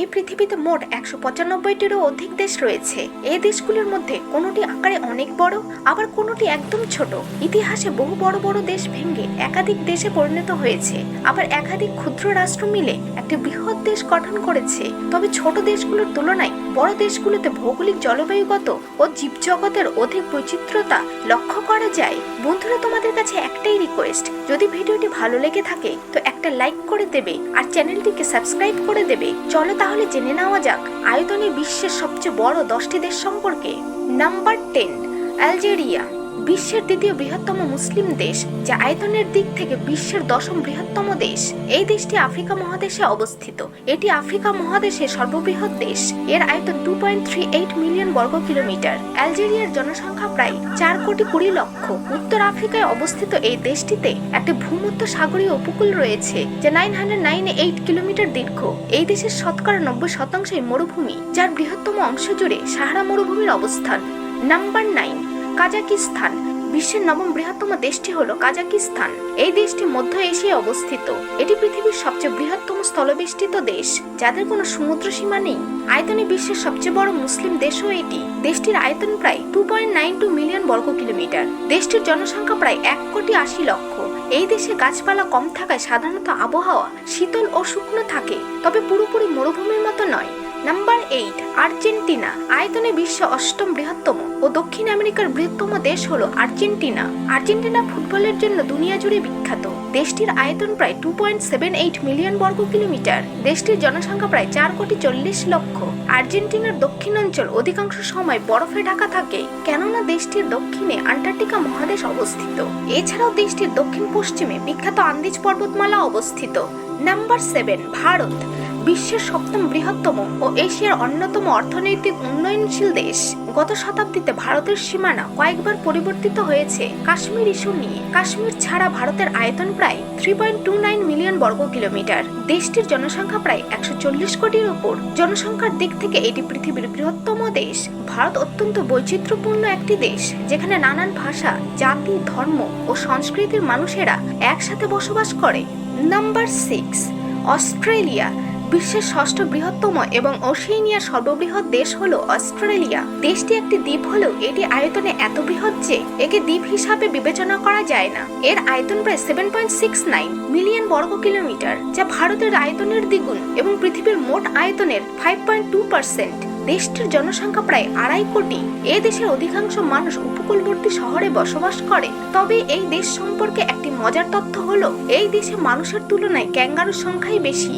এই পৃথিবীতে মোট একশো পঁচানব্বইটিরও অধিক দেশ রয়েছে। এই দেশগুলোর মধ্যে কোনোটি আকারে অনেক বড়, আবার কোনোটি একদম ছোট। ইতিহাসে বহু বড় বড় দেশ ভেঙে একাধিক দেশে পরিণত হয়েছে। আবার একাধিক ক্ষুদ্র রাষ্ট্র মিলে একটি বৃহৎ দেশ গঠন করেছে। তবে ছোট দেশগুলোর তুলনায় বড় দেশগুলোতে ভৌগোলিক জলবায়ুগত ও জীবজগতের অধিক বৈচিত্র্যতা লক্ষ্য করা যায়। বন্ধুরা, তোমাদের কাছে একটাই রিকোয়েস্ট যদি ভিডিওটি ভালো লেগে থাকে, তো একটা লাইক করে দেবে আর চ্যানেলটিকে সাবস্ক্রাইব করে দেবে। চলো তাহলে জেনে নেওয়া যাক আয়তনে বিশ্বের সবচেয়ে বড় দশটি দেশ সম্পর্কে। নাম্বার টেন অ্যালজেরিয়া বিশ্বের দ্বিতীয় বৃহত্তম মুসলিম দেশ, যা আয়তনের দিক থেকে বিশ্বের দশম বৃহত্তম দেশ। এই দেশটি আফ্রিকা মহাদেশে অবস্থিত। এটি আফ্রিকা মহাদেশের সর্ববৃহৎ দেশ। এর আয়তন two point three eight million বর্গ কিলোমিটার। অ্যালজেরিয়ার জনসংখ্যা প্রায় চার কোটি কুড়ি লক্ষ। উত্তর আফ্রিকায় অবস্থিত এই দেশটিতে একটি ভূমধ্য সাগরীয় উপকূল রয়েছে, যা nine hundred nine eight kilometre দীর্ঘ। এই দেশের শতকরা নব্বই শতাংশই মরুভূমি, যার বৃহত্তম অংশ জুড়ে সাহারা মরুভূমির অবস্থান। Number nine Kazakhstan. বিশ্বের নবম বৃহত্তম দেশটি হলো কাজাকিস্তান। এই দেশটি মধ্য এশিয়ায় অবস্থিত। এটি পৃথিবীর সবচেয়ে বৃহত্তম স্থলবেষ্টিত দেশ, যাদের কোনো সমুদ্র সীমা নেই। আয়তনে বিশ্বের সবচেয়ে বড় মুসলিম দেশও এটি। দেশটির আয়তন প্রায় two point nine two million বর্গ কিলোমিটার। দেশটির জনসংখ্যা প্রায় এক কোটি আশি লক্ষ। এই দেশে গাছপালা কম থাকায় সাধারণত আবহাওয়া শীতল ও শুকনো থাকে, তবে পুরোপুরি মরুভূমির মতো নয়। নাম্বার এইট আর্জেন্টিনা আয়তনে বিশ্ব অষ্টম বৃহত্তম ও দক্ষিণ আমেরিকার বৃহত্তম দেশ হলো আর্জেন্টিনা। আর্জেন্টিনা ফুটবলের জন্য দুনিয়া জুড়ে বিখ্যাত। দেশটির আয়তন প্রায় two point seven eight million বর্গ কিলোমিটার। দেশটির জনসংখ্যা প্রায় চার কোটি চল্লিশ লক্ষ। আর্জেন্টিনার দক্ষিণাঞ্চল অধিকাংশ সময় বরফে ঢাকা থাকে, কেননা দেশটির দক্ষিণে আন্টার্কটিকা মহাদেশ অবস্থিত। এছাড়াও দেশটির দক্ষিণ পশ্চিমে বিখ্যাত আন্দিজ পর্বতমালা অবস্থিত। Number seven Bharat. বিশ্বের সপ্তম বৃহত্তম ও এশিয়ার অন্যতম অর্থনৈতিক উন্নয়নশীল দেশ। গত শতাব্দীতে ভারতের সীমানা কয়েকবার পরিবর্তিত হয়েছে কাশ্মীর ইস্যু নিয়ে। কাশ্মীর ছাড়া ভারতের আয়তন প্রায় three point two nine million বর্গ কিলোমিটার। দেশটির জনসংখ্যা প্রায় একশো চল্লিশ কোটির ওপর জনসংখ্যার দিক থেকে এটি পৃথিবীর বৃহত্তম দেশ। ভারত অত্যন্ত বৈচিত্র্যপূর্ণ একটি দেশ, যেখানে নানান ভাষা, জাতি, ধর্ম ও সংস্কৃতির মানুষেরা একসাথে বসবাস করে। Number six Australia. বিশ্বের ষষ্ঠ বৃহত্তম এবং ওশেনিয়ার সর্ববৃহৎ দেশ হল অস্ট্রেলিয়া। দেশটি একটি দ্বীপ হলেও এটি আয়তনে এত বৃহৎ যে একে দ্বীপ হিসাবে বিবেচনা করা যায় না। এর আয়তন প্রায় seven point six nine million বর্গ কিলোমিটার, যা ভারতের আয়তনের দ্বিগুণ এবং পৃথিবীর মোট আয়তনের ফাইভ পয়েন্ট টু পার্সেন্ট দেশটির জনসংখ্যা প্রায় আড়াই কোটি। এ দেশের অধিকাংশ মানুষ উপকূলবর্তী শহরে বসবাস করে। তবে এই দেশ সম্পর্কে একটি মজার তথ্য হলো, এই দেশে মানুষের তুলনায় ক্যাঙ্গারুর সংখ্যাই বেশি।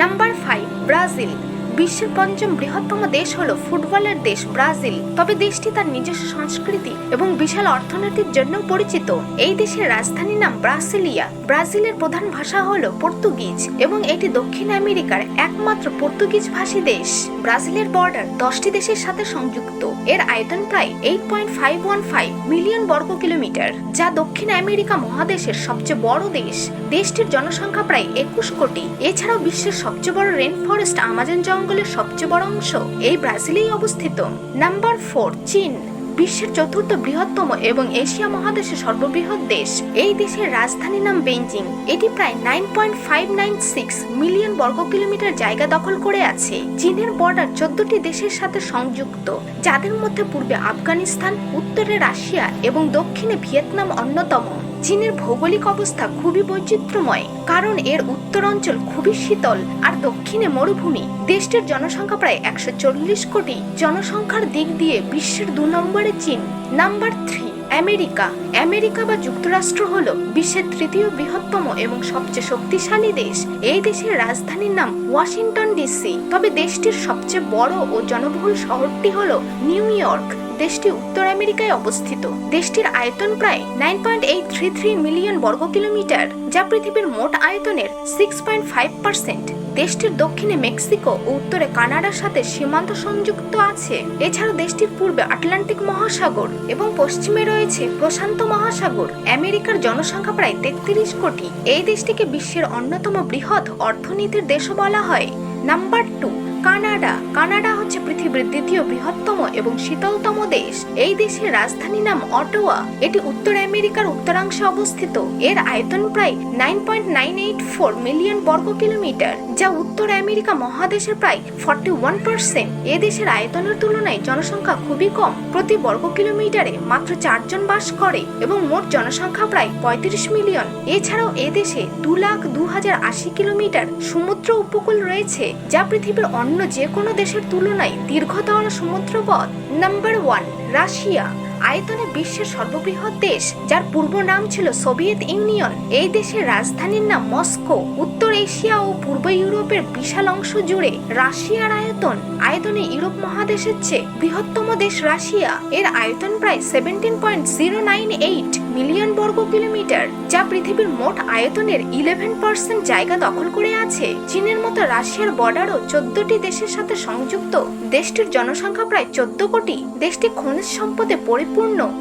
নাম্বার ফাইভ ব্রাজিল বিশ্বের পঞ্চম বৃহত্তম দেশ হলো ফুটবলের দেশ ব্রাজিল। তবে দেশটি তার নিজস্ব সংস্কৃতি এবং বিশাল অর্থনীতির জন্য পরিচিত। এই দেশের রাজধানীর নাম ব্রাসিলিয়া। ব্রাজিলের প্রধান ভাষা হলো পর্তুগিজ এবং এটি দক্ষিণ আমেরিকার একমাত্র পর্তুগিজ ভাষী দেশ। ব্রাজিলের বর্ডার দশটি দেশের সাথে সংযুক্ত। এর আয়তন প্রায় eight point five one five million বর্গ কিলোমিটার, যা দক্ষিণ আমেরিকা মহাদেশের সবচেয়ে বড় দেশ। দেশটির জনসংখ্যা প্রায় একুশ কোটি। এছাড়াও বিশ্বের সবচেয়ে বড় রেন ফরেস্ট আমাজন জঙ্গলের সবচেয়ে বড় অংশ এই ব্রাজিলেই অবস্থিত। নাম্বার ফোর, চীন, বিশ্বের চতুর্থ বৃহত্তম এবং এশিয়া মহাদেশের সর্ববৃহৎ দেশ। এই দেশের রাজধানীর নাম বেইজিং। এটি প্রায় nine point five nine six million বর্গ কিলোমিটার জায়গা দখল করে আছে। চীনের বর্ডার চোদ্দটি দেশের সাথে সংযুক্ত, যাদের মধ্যে পূর্বে আফগানিস্তান, উত্তরে রাশিয়া এবং দক্ষিণে ভিয়েতনাম অন্যতম। চীনের ভৌগোলিক অবস্থা খুবই বৈচিত্র্যময়, কারণ এর উত্তর অঞ্চল খুবই শীতল আর দক্ষিণে মরুভূমি। দেশটির জনসংখ্যা প্রায় একশো চল্লিশ কোটি। জনসংখ্যার দিক দিয়ে বিশ্বের দু নম্বরে চীন, নাম্বার থ্রি। আমেরিকা। আমেরিকা বা যুক্তরাষ্ট্র হল বিশ্বের তৃতীয় বৃহত্তম এবং সবচেয়ে শক্তিশালী দেশ। এই দেশের রাজধানীর নাম ওয়াশিংটন ডিসি। তবে দেশটির সবচেয়ে বড় ও জনবহুল শহরটি হল নিউ ইয়র্ক। দেশটি উত্তর আমেরিকায় অবস্থিত। দেশটির আয়তন প্রায় nine point eight three three million বর্গ কিলোমিটার যা পৃথিবীর মোট আয়তনের সিক্স পয়েন্ট ফাইভ পার্সেন্ট দেশটির দক্ষিণে মেক্সিকো ও উত্তরে কানাডার সাথে সীমান্ত সংযুক্ত আছে। এছাড়া দেশটির পূর্বে আটলান্টিক মহাসাগর এবং পশ্চিমে রয়েছে প্রশান্ত মহাসাগর। আমেরিকার জনসংখ্যা প্রায় তেত্রিশ কোটি। এই দেশটিকে বিশ্বের অন্যতম বৃহৎ অর্থনীতির দেশও বলা হয়। Number two, Canada. কানাডা হচ্ছে পৃথিবীর দ্বিতীয় বৃহত্তম এবং শীতলতম দেশ। এই দেশের রাজধানী নাম অটোয়া। এটি উত্তর আমেরিকার উত্তরাংশে অবস্থিত। এর আয়তন প্রায় nine point nine eight four million বর্গ কিলোমিটার যা উত্তর আমেরিকা মহাদেশের প্রায় ফর্টি ওয়ান পার্সেন্ট এ দেশের আয়তনের তুলনায় জনসংখ্যা খুবই কম। প্রতি বর্গ কিলোমিটারে মাত্র চারজন বাস করে এবং মোট জনসংখ্যা প্রায় পঁয়ত্রিশ মিলিয়ন। এছাড়াও এ দেশে দু লাখ দু হাজার আশি কিলোমিটার সমুদ্র উপকূল রয়েছে, যা পৃথিবীর অন্য যে কোনো দেশের তুলনায় দীর্ঘতর সমুদ্রপথ। Number one, Russia. আয়তনে বিশ্বের সর্ববৃহৎ দেশ, যার পূর্ব নাম ছিল সোভিয়েত ইউনিয়ন। এই দেশের রাজধানীর নাম মস্কো। উত্তর এশিয়া ও পূর্ব ইউরোপের বিশাল অংশ জুড়ে রাশিয়ার আয়তন আয়তনে ইউরোপ মহাদেশের চেয়ে বৃহত্তম দেশ রাশিয়া। এর আয়তন প্রায় seventeen point zero nine eight million বর্গ কিলোমিটার, যা পৃথিবীর মোট আয়তনের ইলেভেন পার্সেন্ট জায়গা দখল করে আছে। চীনের মতো রাশিয়ার বর্ডারও চোদ্দটি দেশের সাথে সংযুক্ত। দেশটির জনসংখ্যা প্রায় চোদ্দ কোটি। দেশটি খনিজ সম্পদে পরিপূর্ণ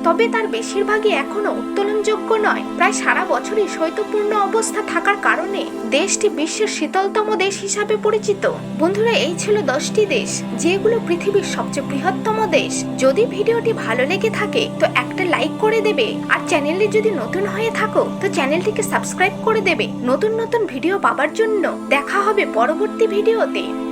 তবে তার বেশিরভাগই এখনও উত্তোলনযোগ্য নয়। প্রায় সারা বছরই শৈত্যপূর্ণ অবস্থা থাকার কারণে দেশটি বিশ্বের শীতলতম দেশ হিসাবে পরিচিত। বন্ধুরা, এই ছিল দশটি দেশ, যেগুলো পৃথিবীর সবচেয়ে বৃহত্তম দেশ। যদি ভিডিওটি ভালো লেগে থাকে, তো একটা লাইক করে দেবে। আর চ্যানেলে যদি নতুন হয়ে থাকো, তো চ্যানেলটিকে সাবস্ক্রাইব করে দেবে। নতুন নতুন ভিডিও পাবার জন্য দেখা হবে পরবর্তী ভিডিওতে।